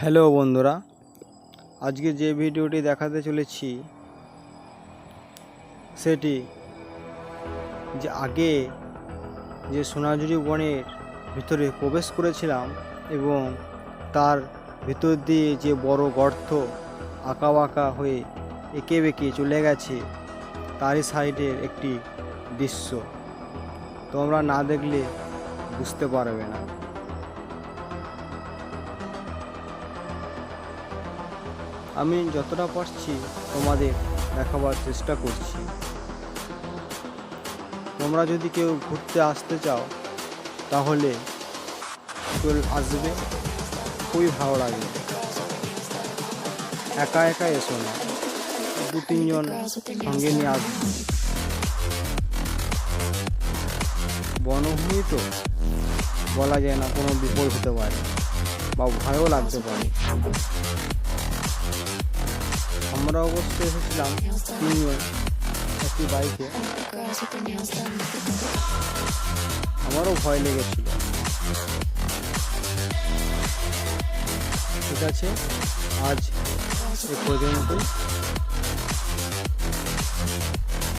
Hello বন্ধুরা, আজকে যে ভিডিওটি দেখাতে চলেছি, সেটি যে আগে যে সোনাঝুরি বনের ভিতরে প্রবেশ করেছিলাম এবং তার ভিতর দিয়ে যে বড় গর্ত আঁকা বাঁকা হয়ে এঁকে বেঁকে চলে গেছে, তারই সাইডের একটি দৃশ্য। তোমরা না দেখলে বুঝতে পারবে না। আমি যতটা পারছি তোমাদের দেখাবার চেষ্টা করছি। তোমরা যদি কেউ ঘুরতে আসতে চাও, তাহলে চল আসবে, খুবই ভালো লাগে একা একা এসো না, দু তিনজন সঙ্গে নিয়ে আসবে। বনভূমি তো বলা যায় না কোনো বিপদ হতে পারে, বা ভয়ও লাগতে পারে। আমরা অবশ্য এসেছিলাম একটি বাইকে। আমারও ভয় লেগেছিল। ঠিক আছে আজ এ পর্যন্তই।